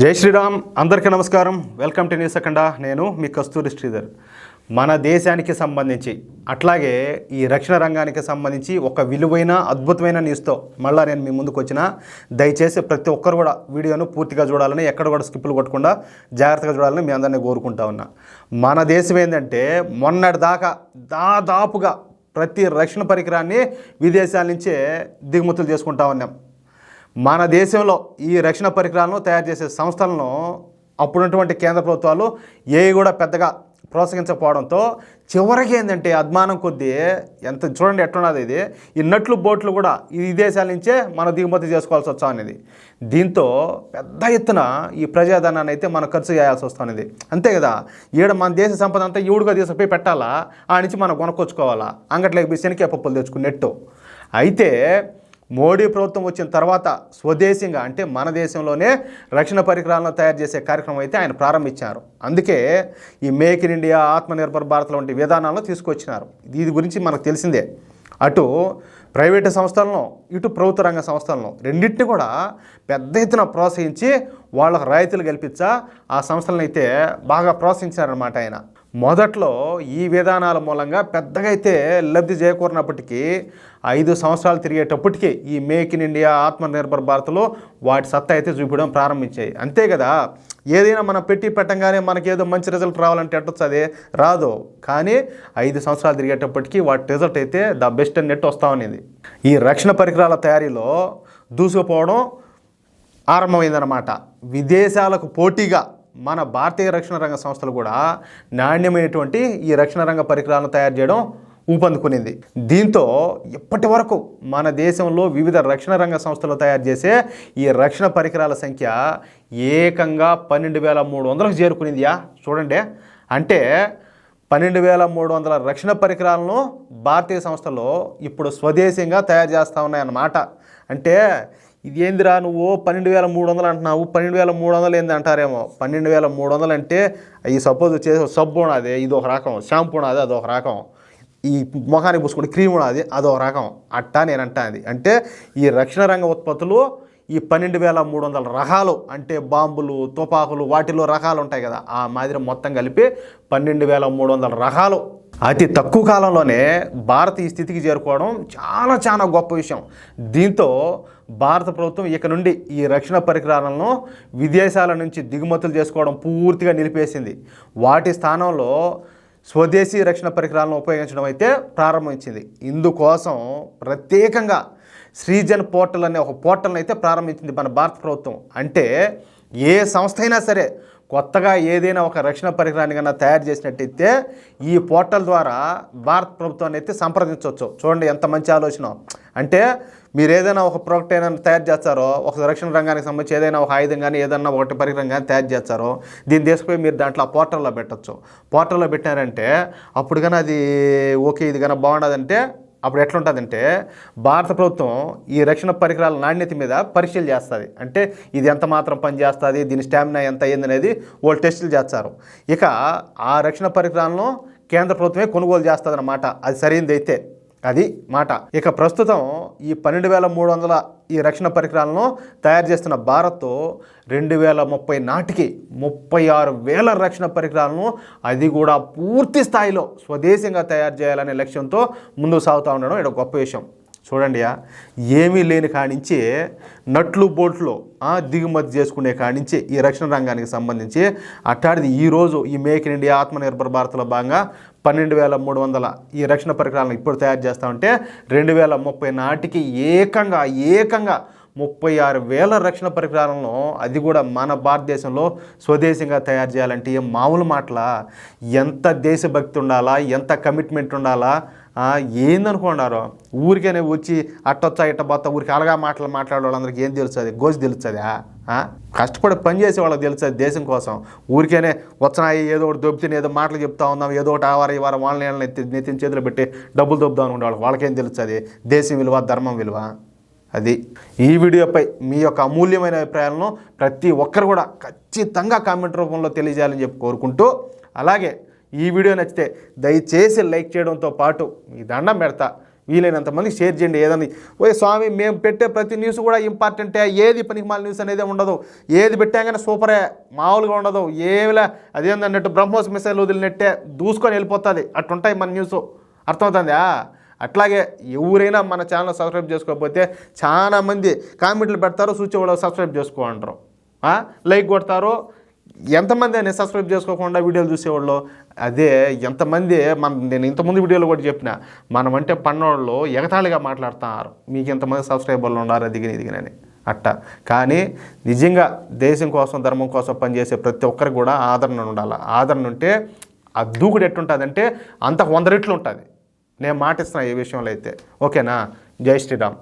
జై శ్రీరామ్ అందరికీ నమస్కారం. Welcome to news Akhanda. నేను మీ కస్తూరి శ్రీధర్. మన దేశానికి సంబంధించి అట్లాగే ఈ రక్షణ రంగానికి సంబంధించి ఒక విలువైన అద్భుతమైన న్యూస్తో మళ్ళీ నేను మీ ముందుకు వచ్చిన దయచేసి ప్రతి ఒక్కరు కూడా వీడియోను పూర్తిగా చూడాలని ఎక్కడ కూడా స్కిప్పులు కొట్టకుండా జాగ్రత్తగా చూడాలని మీ అందరినీ కోరుకుంటా ఉన్నా. మన దేశం ఏంటంటే మొన్నటి దాకా దాదాపుగా ప్రతి రక్షణ పరికరాన్ని విదేశాల నుంచే దిగుమతులు చేసుకుంటా ఉన్నాం. మన దేశంలో ఈ రక్షణ పరికరాలను తయారు చేసే సంస్థలను అప్పుడున్నటువంటి కేంద్ర ప్రభుత్వాలు ఏవి కూడా పెద్దగా ప్రోత్సహించకపోవడంతో చివరికి ఏంటంటే అద్మానం కొద్దీ ఎంత చూడండి ఎట్లున్నది ఇది. ఈ నట్లు బోట్లు కూడా ఈ విదేశాల నుంచే మనం దిగుమతి చేసుకోవాల్సి వచ్చా అనేది దీంతో పెద్ద ఎత్తున ఈ ప్రజాధనాన్ని అయితే మనం ఖర్చు చేయాల్సి వస్తుంది అంతే కదా? ఈడ మన దేశ సంపద అంతా ఈడుగా తీసుకుపోయి పెట్టాలా? ఆ నుంచి మనం కొనుక్కొచ్చుకోవాలా? అంగట్లోకి శనికే పప్పులు తెచ్చుకున్నట్టు అయితే మోడీ ప్రభుత్వం వచ్చిన తర్వాత స్వదేశీయంగా అంటే మన దేశంలోనే రక్షణ పరికరాలను తయారు చేసే కార్యక్రమం అయితే ఆయన ప్రారంభించారు. అందుకే ఈ make in India Atmanirbhar Bharat వంటి విధానాలను తీసుకొచ్చినారు. దీని గురించి మనకు తెలిసిందే. అటు ప్రైవేటు సంస్థలను ఇటు ప్రభుత్వ రంగ సంస్థలను రెండింటిని కూడా పెద్ద ఎత్తున ప్రోత్సహించి వాళ్ళకు రాయితీలు కల్పించా ఆ సంస్థలను అయితే బాగా ప్రోత్సహించారనమాట ఆయన. మొదట్లో ఈ విధానాల మూలంగా పెద్దగా అయితే లబ్ధి చేకూరినప్పటికీ ఐదు సంవత్సరాలు తిరిగేటప్పటికీ ఈ మేక్ ఇన్ ఇండియా ఆత్మనిర్భర్ భారత్లో వాటి సత్తా అయితే చూపించడం ప్రారంభించాయి. అంతే కదా? ఏదైనా మనం పెట్టి పెట్టంగానే మనకేదో మంచి రిజల్ట్ రావాలంటే ఎట్టొచ్చు అదే రాదు. కానీ ఐదు సంవత్సరాలు తిరిగేటప్పటికీ వాటి రిజల్ట్ అయితే ద బెస్ట్ నెట్ వస్తూ ఉన్నది. ఈ రక్షణ పరికరాల తయారీలో దూసుకుపోవడం ఆరంభమైందనమాట విదేశాలకు పోటీగా మన భారతీయ రక్షణ రంగ సంస్థలు కూడా నాణ్యమైనటువంటి ఈ రక్షణ రంగ పరికరాలను తయారు చేయడం ఊపందుకునింది. దీంతో ఇప్పటి వరకు మన దేశంలో వివిధ రక్షణ రంగ సంస్థలు తయారు చేసే ఈ రక్షణ పరికరాల సంఖ్య ఏకంగా పన్నెండు వేల మూడు వందలకు చేరుకునిందియా చూడండి. అంటే పన్నెండు వేల మూడు వందల రక్షణ పరికరాలను భారతీయ సంస్థలు ఇప్పుడు స్వదేశీయంగా తయారు చేస్తూ ఉన్నాయన్నమాట. అంటే ఇది ఏందిరా నువ్వు? పన్నెండు వేల మూడు వందలు అంటున్నావు. పన్నెండు వేల మూడు వందలు ఏంది అంటారేమో? పన్నెండు వేల మూడు వందలు అంటే ఈ సపోజ్ వచ్చేసి సబ్బు ఉన్నది ఇది ఒక రకం. షాంపూ ఉన్నది అది ఒక రకం. ఈ ముఖానికి పూసుకునే క్రీమ్ ఉన్నది అది ఒక రకం. అట్టా నేను అంటాను అంటే ఈ రక్షణ రంగ ఉత్పత్తులు ఈ పన్నెండు వేల మూడు వందల రకాలు అంటే బాంబులు తుపాకులు వాటిలో రకాలు ఉంటాయి కదా ఆ మాదిరి మొత్తం కలిపి పన్నెండు వేల మూడు వందల రకాలు. అతి తక్కువ కాలంలోనే భారత్ ఈ స్థితికి చేరుకోవడం చాలా చాలా గొప్ప విషయం. దీంతో భారత ప్రభుత్వం ఇక నుండి ఈ రక్షణ పరికరాలను విదేశాల నుంచి దిగుమతులు చేసుకోవడం పూర్తిగా నిలిపేసింది. వాటి స్థానంలో స్వదేశీ రక్షణ పరికరాలను ఉపయోగించడం అయితే ప్రారంభించింది. ఇందుకోసం ప్రత్యేకంగా శ్రీజన్ పోర్టల్ అనే ఒక పోర్టల్ని అయితే ప్రారంభించింది మన భారత ప్రభుత్వం. అంటే ఏ సంస్థ అయినా సరే కొత్తగా ఏదైనా ఒక రక్షణ పరికరాన్ని కన్నా తయారు చేసినట్టయితే ఈ పోర్టల్ ద్వారా భారత ప్రభుత్వాన్ని అయితే సంప్రదించవచ్చు. చూడండి ఎంత మంచి ఆలోచన. అంటే మీరు ఏదైనా ఒక ప్రోడక్ట్ అయినా తయారు చేస్తారో ఒక రక్షణ రంగానికి సంబంధించి ఏదైనా ఒక ఆయుధం కానీ ఏదైనా ఒకటి పరికరం కానీ తయారు చేస్తారో దీన్ని తీసుకుపోయి మీరు దాంట్లో ఆ పోర్టల్లో పెట్టచ్చు. పోర్టల్లో పెట్టారంటే అప్పుడు కానీ అది ఓకే ఇది కానీ బాగుండదంటే అప్పుడు ఎట్లుంటుందంటే భారత ప్రభుత్వం ఈ రక్షణ పరికరాల నాణ్యత మీద పరీక్షలు చేస్తుంది. అంటే ఇది ఎంత మాత్రం పనిచేస్తుంది దీని స్టామినా ఎంత అయ్యింది అనేది వాళ్ళు టెస్టులు చేస్తారు. ఇక ఆ రక్షణ పరికరాలను కేంద్ర ప్రభుత్వమే కొనుగోలు చేస్తుంది అన్నమాట అది సరైనది అయితే అది మాట. ఇక ప్రస్తుతం ఈ పన్నెండు వేల మూడు వందల ఈ రక్షణ పరికరాలను తయారు చేస్తున్న భారత్ రెండు వేల ముప్పై నాటికి ముప్పై ఆరు వేల రక్షణ పరికరాలను అది కూడా పూర్తి స్థాయిలో స్వదేశంగా తయారు చేయాలనే లక్ష్యంతో ముందుకు సాగుతూ ఉండడం ఇది గొప్ప విషయం. చూడండి ఏమీ లేని కానించి నట్లు బోట్లు దిగుమతి చేసుకునే కానించి ఈ రక్షణ రంగానికి సంబంధించి అట్టాడిది ఈరోజు ఈ మేక్ ఇన్ ఇండియా ఆత్మనిర్భర్ భారత్లో భాగంగా పన్నెండు వేల మూడు వందల ఈ రక్షణ పరికరాలను ఇప్పుడు తయారు చేస్తామంటే రెండు వేల ముప్పై నాటికి ఏకంగా ఏకంగా ముప్పై ఆరు వేల రక్షణ పరికరాలను అది కూడా మన భారతదేశంలో స్వదేశంగా తయారు చేయాలంటే ఏం మామూలు మాటల? ఎంత దేశభక్తి ఉండాలా? ఎంత కమిట్మెంట్ ఉండాలా? ఏందనుకున్నారు? ఊరికేనే వచ్చి అట్టొచ్చా ఇట్ట బొత్త ఊరికి అలగా మాటలు మాట్లాడే వాళ్ళందరికీ ఏం తెలుస్తుంది? గోజు తెలుస్తుందా? కష్టపడి పని చేసే వాళ్ళకి తెలుస్తుంది దేశం కోసం. ఊరికేనే వచ్చినాయి ఏదో ఒకటి దొబ్బితే ఏదో మాటలు చెప్తా ఉన్నాం ఏదో ఒకటి ఆ ఈ వారం వాళ్ళని వీళ్ళని నెత్తిన చేతులు పెట్టి డబ్బులు దొబ్బుదాం అనుకుంటే వాళ్ళకి వాళ్ళకేం తెలుస్తుంది? దేశం విలువ ధర్మం విలువ? అది. ఈ వీడియోపై మీ యొక్క అమూల్యమైన అభిప్రాయాలను ప్రతి ఒక్కరు కూడా ఖచ్చితంగా కామెంట్ రూపంలో తెలియజేయాలని చెప్పి కోరుకుంటూ అలాగే ఈ వీడియో నచ్చితే దయచేసి లైక్ చేయడంతో పాటు మీ దండం పెడతా. వీలైనంత మందికి షేర్ చేయండి ఏదని. ఓ స్వామి మేము పెట్టే ప్రతి న్యూస్ కూడా ఇంపార్టెంటే ఏది పనికి మాల న్యూస్ అనేది ఉండదు. ఏది పెట్టాగానే సూపరే మామూలుగా ఉండదు. ఏమిలా అదేందన్నట్టు బ్రహ్మోస్ మిసైల్ వదిలినట్టే దూసుకొని వెళ్ళిపోతుంది. అట్టుంటాయి మన న్యూస్ అర్థమవుతుందా? అట్లాగే ఎవరైనా మన ఛానల్ సబ్స్క్రైబ్ చేసుకోకపోతే చాలా మంది కామెంట్లు పెడతారు సూచి వాళ్ళు సబ్స్క్రైబ్ చేసుకో అంటారు లైక్ కొడతారు. ఎంతమంది అని సబ్స్క్రైబ్ చేసుకోకుండా వీడియోలు చూసేవాళ్ళు? అదే ఎంతమంది మన నేను ఇంతకుముందు వీడియోలు కూడా చెప్పిన మనం అంటే పన్నోళ్ళు ఎగతాళిగా మాట్లాడుతున్నారు. మీకు ఎంతమంది సబ్స్క్రైబర్లు ఉన్నారు దిగిన దిగినని అట్ట. కానీ నిజంగా దేశం కోసం ధర్మం కోసం పనిచేసే ప్రతి ఒక్కరికి కూడా ఆదరణ ఉండాలి. ఆదరణ ఉంటే ఆ దూకుడు ఎట్టుంటుందంటే అంతకు వంద రెట్లు ఉంటుంది. నేను మాటిస్తున్నా ఈ విషయంలో అయితే. ఓకేనా? జై శ్రీరామ్.